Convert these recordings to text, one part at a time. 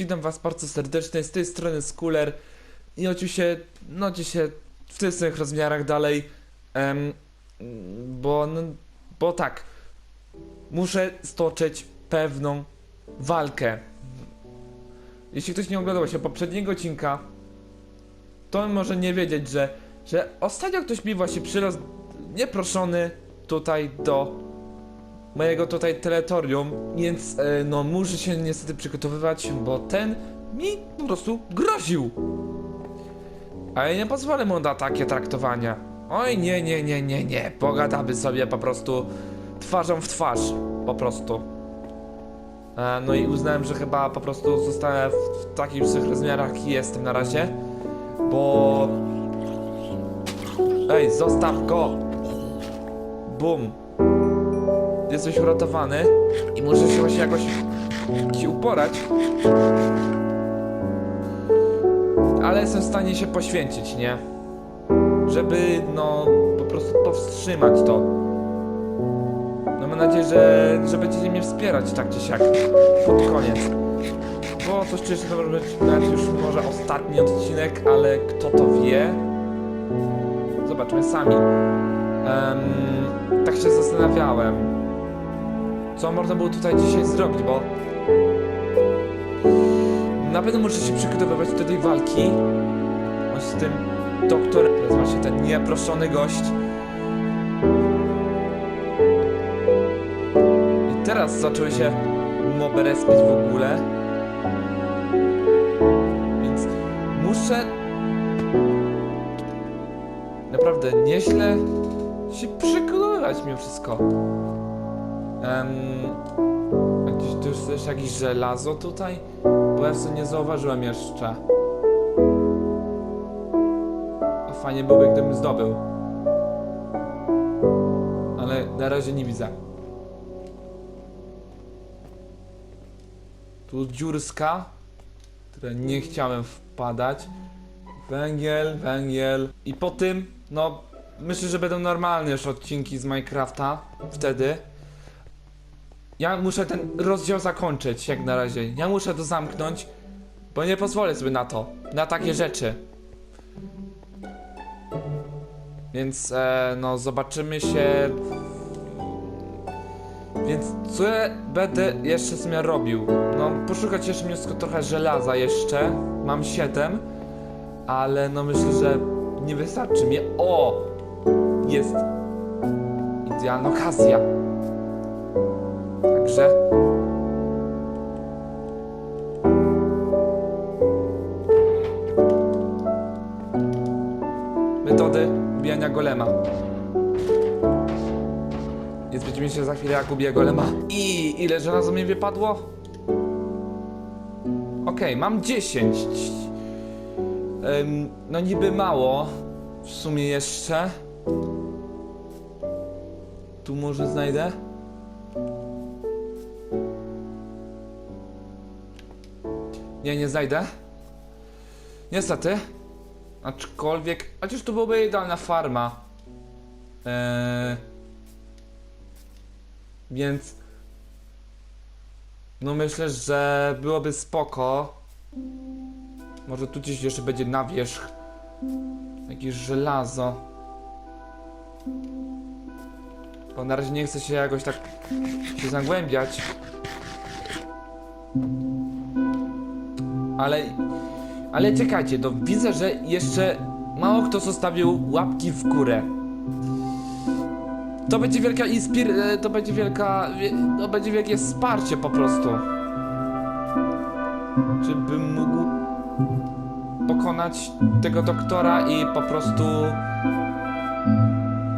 witam was bardzo serdecznie, z tej strony Skuller i oczywiście, no dzisiaj w tych samych rozmiarach dalej, em, bo, no, bo tak, muszę stoczyć pewną walkę. Jeśli ktoś nie oglądał się poprzedniego odcinka, to może nie wiedzieć, że, że ostatnio ktoś mi właśnie przylazł nieproszony tutaj do mojego tutaj terytorium, więc e, no muszę się niestety przygotowywać, bo ten mi po prostu groził. A ja nie pozwolę mu na takie traktowania. Oj, nie, nie, nie, nie, nie. Pogadamy sobie po prostu twarzą w twarz. Po prostu. E, no i uznałem, że chyba po prostu zostanę w, w takich samych rozmiarach, jaki jestem na razie. Bo... Ej, zostaw go! Bum. Jesteś uratowany i muszę się właśnie jakoś ci uporać. Ale jestem w stanie się poświęcić, nie? Żeby, no, po prostu powstrzymać to. No mam nadzieję, że, że będziecie mnie wspierać tak czy siak. Pod koniec. Bo coś czuję, że to może być nawet już może ostatni odcinek, ale kto to wie? Zobaczmy sami. Em, tak się zastanawiałem, co można było tutaj dzisiaj zrobić, bo na pewno muszę się przygotowywać do tej walki z tym doktorem, to jest właśnie ten nieproszony gość. I teraz zaczęły się moby respić w ogóle. Więc muszę naprawdę nieźle się przygotowywać mimo wszystko. Um, jakieś, to jest też jakieś żelazo tutaj? Bo ja sobie nie zauważyłem jeszcze. A fajnie byłoby, gdybym zdobył. Ale na razie nie widzę. Tu dziurska, które nie chciałem wpadać. Węgiel, węgiel. I po tym, no, myślę, że będą normalne już odcinki z Minecrafta. Wtedy. Ja muszę ten rozdział zakończyć, jak na razie. Ja muszę to zamknąć, bo nie pozwolę sobie na to. Na takie rzeczy. Więc, e, no, zobaczymy się. Więc co ja będę jeszcze z robił? No, poszukać jeszcze mnie trochę żelaza jeszcze. Mam 7 ale no myślę, że nie wystarczy mi. O! Jest idealna okazja. Także. Metody ubijania golema. Więc będziemy się za chwilę jak ubiję golema. I ile żelaza mi wypadło? Okej, mam 10. Ym, no niby mało. W sumie jeszcze. Tu może znajdę? Nie, nie znajdę. Niestety. Aczkolwiek, chociaż to byłaby idealna farma. Eee, więc... No myślę, że byłoby spoko. Może tu gdzieś jeszcze będzie na wierzch. Jakieś żelazo. Bo na razie nie chcę się jakoś tak się zagłębiać. Ale, ale czekajcie, to widzę, że jeszcze mało kto zostawił łapki w górę. To będzie wielka inspir... e, to będzie wielka... wie- to będzie wielkie wsparcie po prostu. Czy bym mógł pokonać tego doktora i po prostu...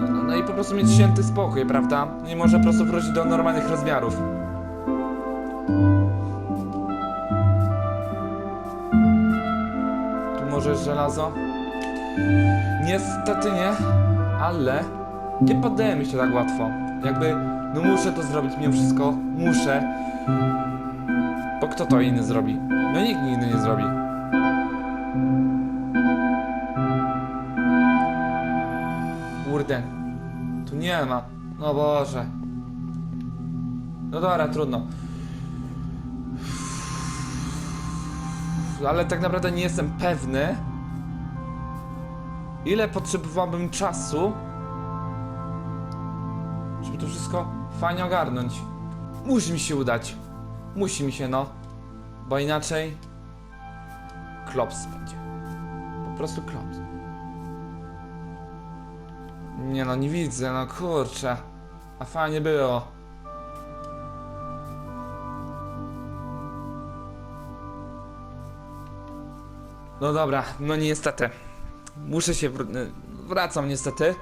No, no i po prostu mieć święty spokój, prawda? Nie może po prostu wrócić do normalnych rozmiarów. Może żelazo? Niestety nie, ale nie poddajemy się tak łatwo. Jakby, no muszę to zrobić mimo wszystko, muszę. Bo kto to inny zrobi? No nikt inny nie zrobi. Kurde, tu nie ma. No Boże. No dobra, trudno. Ale tak naprawdę nie jestem pewny, ile potrzebowałbym czasu, żeby to wszystko fajnie ogarnąć. Musi mi się udać. Musi mi się, no. Bo inaczej klops będzie. Po prostu klops. Nie no, nie widzę, no kurczę. A fajnie było. No dobra, no niestety. Muszę się wr- wracam niestety.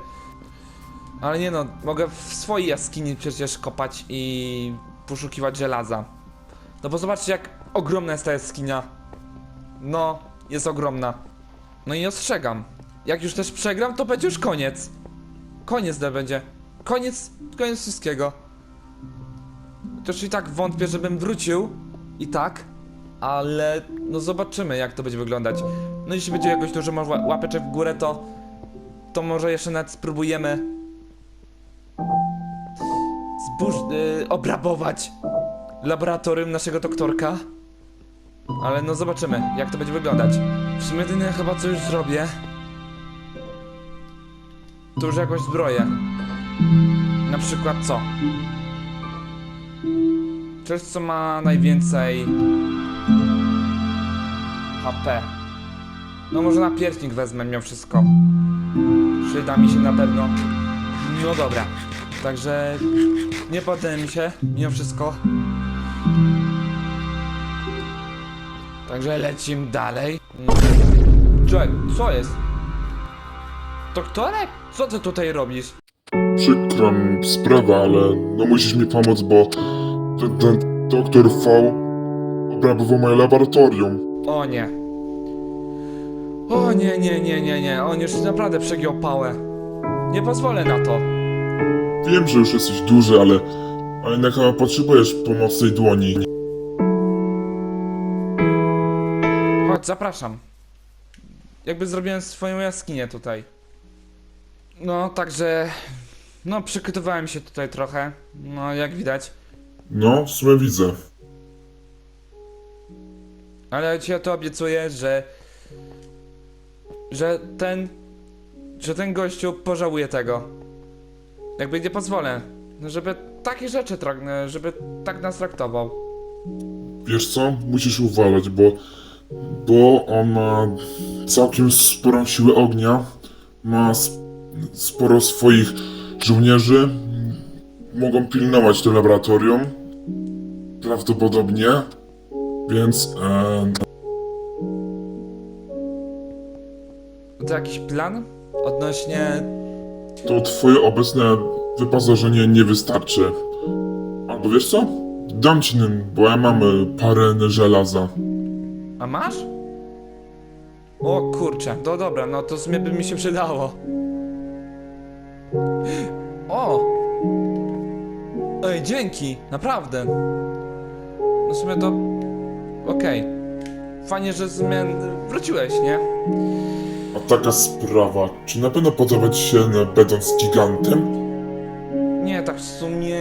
Ale nie no, mogę w swojej jaskini przecież kopać i poszukiwać żelaza. No bo zobaczcie jak ogromna jest ta jaskinia. No, jest ogromna. No i ostrzegam. Jak już też przegram, to będzie już koniec. Koniec to będzie. Koniec, koniec wszystkiego. Chociaż i tak wątpię, żebym wrócił. I tak. Ale no zobaczymy jak to będzie wyglądać. No jeśli będzie jakoś dużo łapeczek w górę, to to może jeszcze nawet spróbujemy zburz... Yy, obrabować laboratorium naszego doktorka. Ale no zobaczymy, jak to będzie wyglądać. W sumie jedyne chyba co już zrobię, to już jakąś zbroję. Na przykład co? Coś co ma najwięcej HP. No może na pierśnik wezmę mimo wszystko. Przyda mi się na pewno. No dobra. Także nie poddam mi się mimo wszystko. Także lecimy dalej. Czekaj, co jest? Doktorek? Co ty tutaj robisz? Przykra mi sprawa, ale no musisz mi pomóc, bo ten, ten doktor V obrabował moje laboratorium. O nie. O nie, nie, nie, nie, nie. On już naprawdę przegiął pałę. Nie pozwolę na to. Wiem, że już jesteś duży, ale, ale jednak chyba potrzebujesz pomocnej dłoni. Chodź, zapraszam. Jakby zrobiłem swoją jaskinię tutaj. No, także... No, przygotowałem się tutaj trochę. No, jak widać. No, w sumie widzę. Ale ci ja to obiecuję, że... Że ten... Że ten gościu pożałuje tego. Jakby nie pozwolę. Żeby takie rzeczy trak- żeby tak nas traktował. Wiesz co? Musisz uważać, bo, bo on ma całkiem sporą siłę ognia. Ma sp- sporo swoich żołnierzy. Mogą pilnować to laboratorium. Prawdopodobnie. Więc e, To jakiś plan? Odnośnie... to twoje obecne wyposażenie nie wystarczy. Albo wiesz co? Dam ci, nym, bo ja mam e, parę żelaza. A masz? O kurczę, to dobra, no to w sumie by mi się przydało. O! Ej, dzięki, naprawdę. No w sumie to... Okej. Fajnie, że sumie wróciłeś, nie? A taka sprawa, czy na pewno podoba ci się na będąc gigantem? Nie, tak w sumie...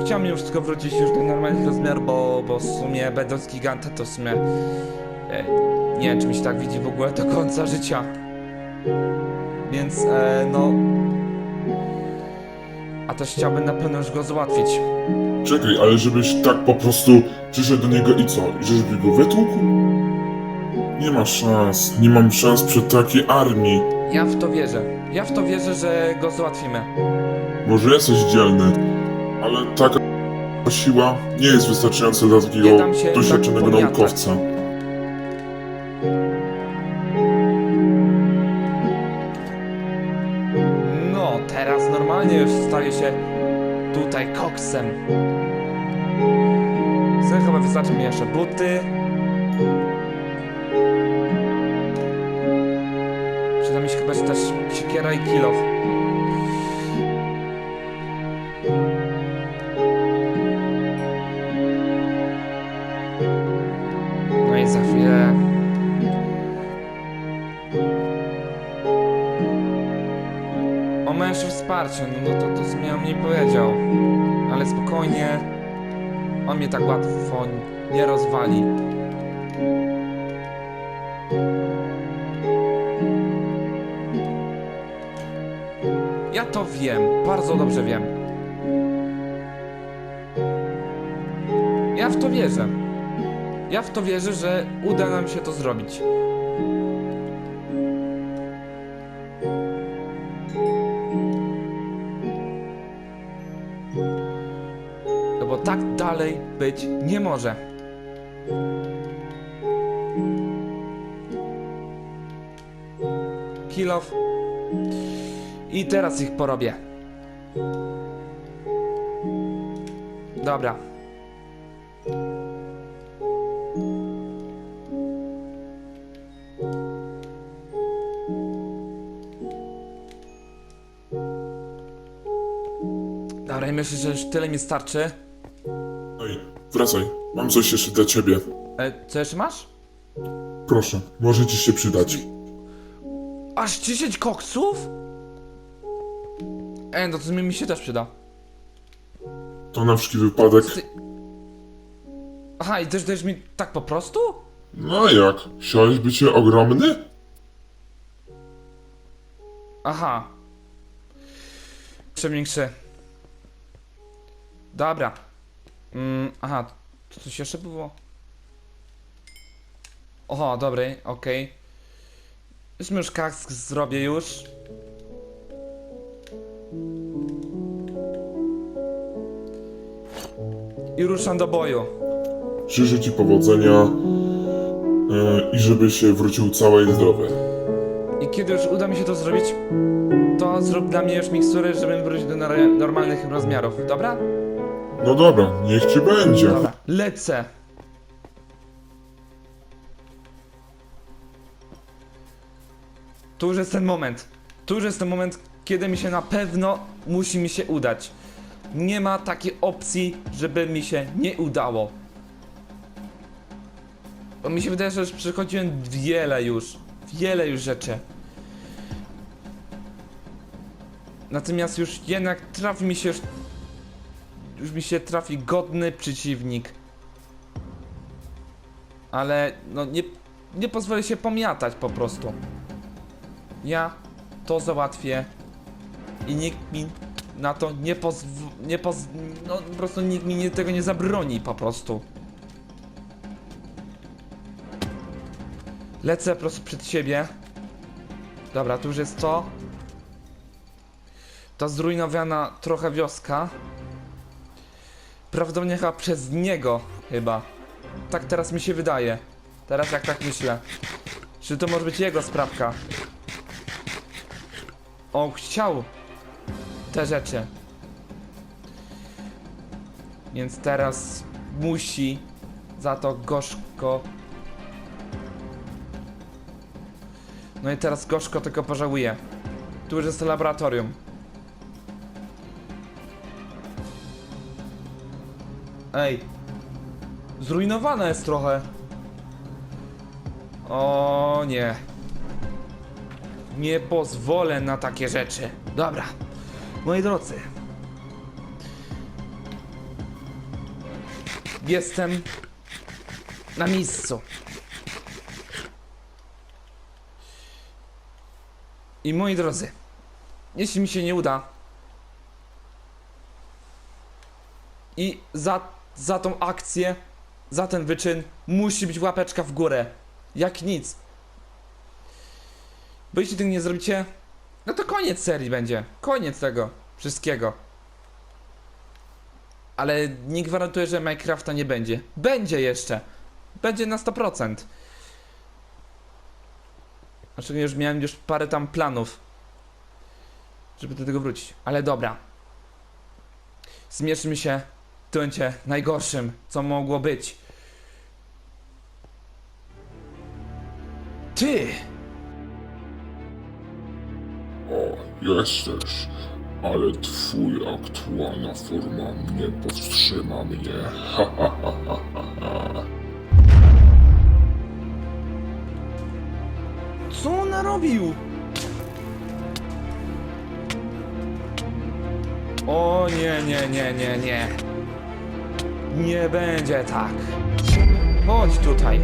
Chciałem już tylko wrócić już do normalnych rozmiarów, bo, bo w sumie będąc gigantem to w sumie... E, nie wiem, czy mi się tak widzi w ogóle do końca życia. Więc, e, no... A też chciałbym na pewno już go załatwić. Czekaj, ale żebyś tak po prostu przyszedł do niego i co? I Żebyś go wytłukł? Nie ma szans, nie mam szans przy takiej armii. Ja w to wierzę. Ja w to wierzę, że go załatwimy. Może jesteś dzielny, ale taka siła nie jest wystarczająca dla takiego Nie dam się doświadczonego tak naukowca. Już staje się tutaj koksem. Chcę chyba wystarczy mi jeszcze buty. Przyda mi się chyba też siekiera i. no, no to, to zmiał nie powiedział. Ale spokojnie, on mnie tak łatwo nie rozwali. Ja to wiem, bardzo dobrze wiem. Ja w to wierzę. Ja w to wierzę, że uda nam się to zrobić. Być nie może. Kill off. I teraz ich porobię. Dobra. Dobra, myślę, że już tyle mi starczy. Ej, wracaj. Mam coś jeszcze dla ciebie. E, co jeszcze masz? Proszę, może ci się przydać. Aż 10 koksów? E, no to mi się też przyda. To na wszelki wypadek. Ty- Aha, i też dajesz mi tak po prostu? No jak? Chciałeś być ogromny? Aha. Większy. Dobra. Mm, aha, to coś jeszcze było? Oho, dobry, okej. Już już kask zrobię już. I ruszam do boju. Życzę ci powodzenia e, i żeby się wrócił cały i zdrowy. I kiedy już uda mi się to zrobić, to zrób dla mnie już mikstury, żebym wrócił do nor- normalnych rozmiarów, dobra? No dobra, niech ci będzie. Dobra, lecę. Tu już jest ten moment. Tu już jest ten moment, kiedy mi się na pewno musi mi się udać. Nie ma takiej opcji, żeby mi się nie udało. Bo mi się wydaje, że już przechodziłem wiele już. Wiele już rzeczy. Natomiast już jednak trafi mi się już mi się trafi godny przeciwnik. Ale no nie, nie pozwolę się pomiatać po prostu. Ja to załatwię i nikt mi na to nie pozw... nie poz... no po prostu nikt mi nie, tego nie zabroni po prostu. Lecę po prostu przed siebie. Dobra, tu już jest to. Ta zrujnowana trochę wioska. Prawdopodobnie chyba przez niego, chyba. Tak teraz mi się wydaje. Teraz jak tak myślę. Czy to może być jego sprawka? On chciał te rzeczy. Więc teraz musi za to gorzko. No i teraz gorzko tylko pożałuje. Tu już jest laboratorium. Ej. Zrujnowane jest trochę. O nie. Nie pozwolę na takie rzeczy. Dobra. Moi drodzy. Jestem na miejscu. I moi drodzy, jeśli mi się nie uda i za, za tą akcję, za ten wyczyn musi być łapeczka w górę. Jak nic. Bo jeśli tego nie zrobicie, no to koniec serii będzie. Koniec tego wszystkiego. Ale nie gwarantuję, że Minecrafta nie będzie. Będzie jeszcze. Będzie na 100%. Znaczy już miałem już parę tam planów. Żeby do tego wrócić. Ale dobra. Zmierzmy się momencie najgorszym, co mogło być. Ty! O, jesteś. Ale twój aktualna forma nie powstrzyma mnie. Ha, ha, ha, ha, ha. Co on narobił? O nie, nie, nie, nie, nie. Nie będzie tak. Chodź tutaj.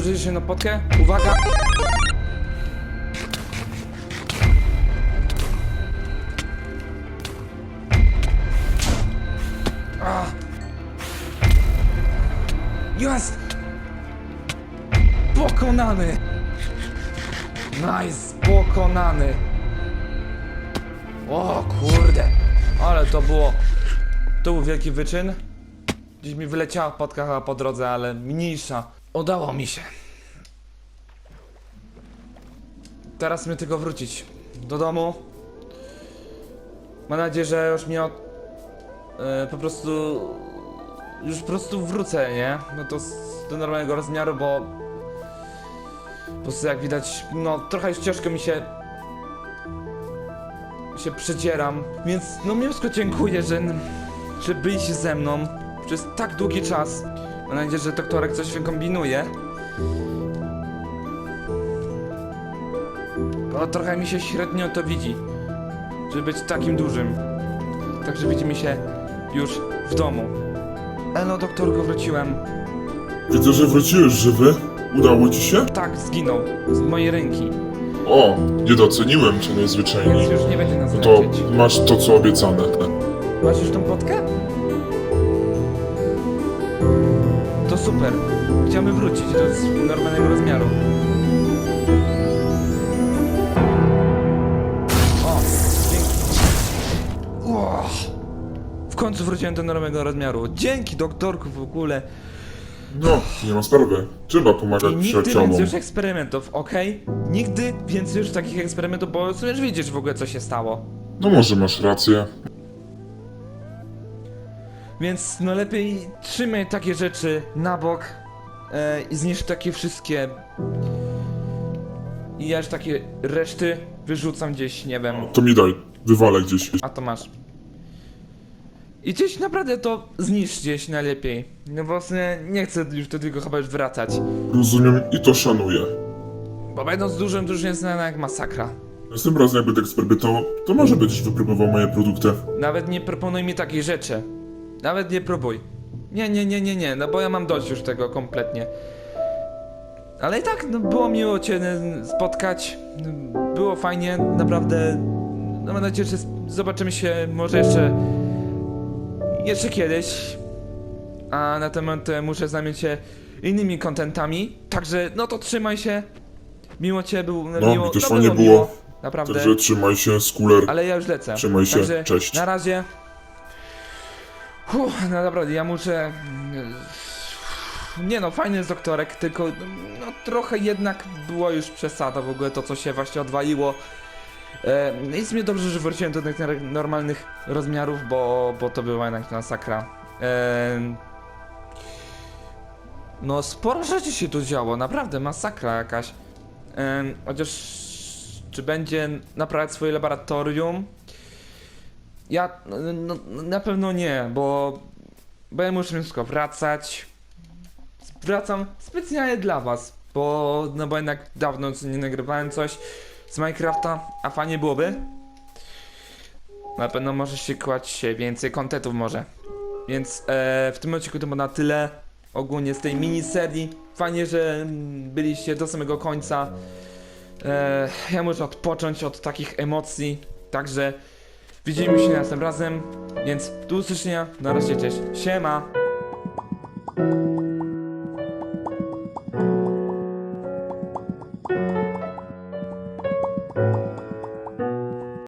Zużyj się na potkę. Uwaga! Jest! Pokonany! Nice! Pokonany! O kurde! Ale to było... To był wielki wyczyn. Gdzieś mi wyleciała potka chyba po drodze, ale mniejsza. Udało mi się. Teraz mnie tylko wrócić do domu. Mam nadzieję, że już mnie od... e, po prostu... Już po prostu wrócę, nie? No to do normalnego rozmiaru, bo... Po prostu jak widać, no trochę już ciężko mi się... się przedzieram, więc no miłsko dziękuję, że... że byliście ze mną przez tak długi czas. Mam nadzieję, że doktorek coś wykombinuje. Bo trochę mi się średnio to widzi, żeby być takim dużym. Także widzimy się już w domu. Elo, doktorku, wróciłem. Widzę, że wróciłeś żywy. Udało ci się? Tak, zginął. Z mojej ręki. O, nie doceniłem cię najzwyczajniej. Więc już nie będzie nas No to leczyć. masz to, co obiecane. Masz już tą potkę? Super. Chciałbym wrócić do normalnego rozmiaru. O, dzięki. O, w końcu wróciłem do normalnego rozmiaru. Dzięki doktorku w ogóle. No, nie ma sprawy. Trzeba pomagać I nigdy przyjaciołom. więcej już eksperymentów, okej? Nigdy więcej już takich eksperymentów, bo już widzisz w ogóle co się stało. No może masz rację. Więc no lepiej trzymaj takie rzeczy na bok e, i zniszcz takie wszystkie. I ja już takie reszty wyrzucam gdzieś, nie wiem. To mi daj. Wywalę gdzieś. A to masz. I gdzieś naprawdę to zniszcz gdzieś najlepiej. No właśnie nie chcę już do tego chyba już wracać. Rozumiem i to szanuję. Bo będąc dużym, to już jest znana jak masakra. Następnym razem jak będę eksperymentował, to może będziesz wypróbował moje produkty. Nawet nie proponuj mi takich rzeczy. Nawet nie próbuj. Nie, nie, nie, nie, nie, no bo ja mam dość już tego kompletnie. Ale i tak, no było miło Cię spotkać. Było fajnie, naprawdę. No mam nadzieję, że zobaczymy się może jeszcze. jeszcze kiedyś. A na ten moment muszę zająć się innymi kontentami. Także, no to trzymaj się. Miło Cię, był, No, miło, mi też no, fajnie było. było. Naprawdę. Także trzymaj się, skuler. Ale ja już lecę. Trzymaj się, Także cześć. Na razie. No naprawdę, ja muszę. Nie no, fajny jest doktorek, tylko no, trochę jednak było już przesada w ogóle to, co się właśnie odwaliło. E, jest mi dobrze, że wróciłem do tych nor- normalnych rozmiarów, bo, bo to była jednak masakra. E, no, sporo rzeczy się tu działo, naprawdę, masakra jakaś. E, chociaż, czy będzie naprawiać swoje laboratorium? Ja no, no, na pewno nie, bo, ja muszę wszystko wracać. Wracam specjalnie dla was, bo no bo jednak dawno nie nagrywałem coś z Minecrafta, a fajnie byłoby. Na pewno może się kłać więcej kontentów może. Więc e, w tym odcinku to było na tyle. Ogólnie z tej miniserii. Fajnie, że byliście do samego końca. E, ja muszę odpocząć od takich emocji. Także widzimy się następnym razem. Więc do usłyszenia. Na razie, cześć. Siema.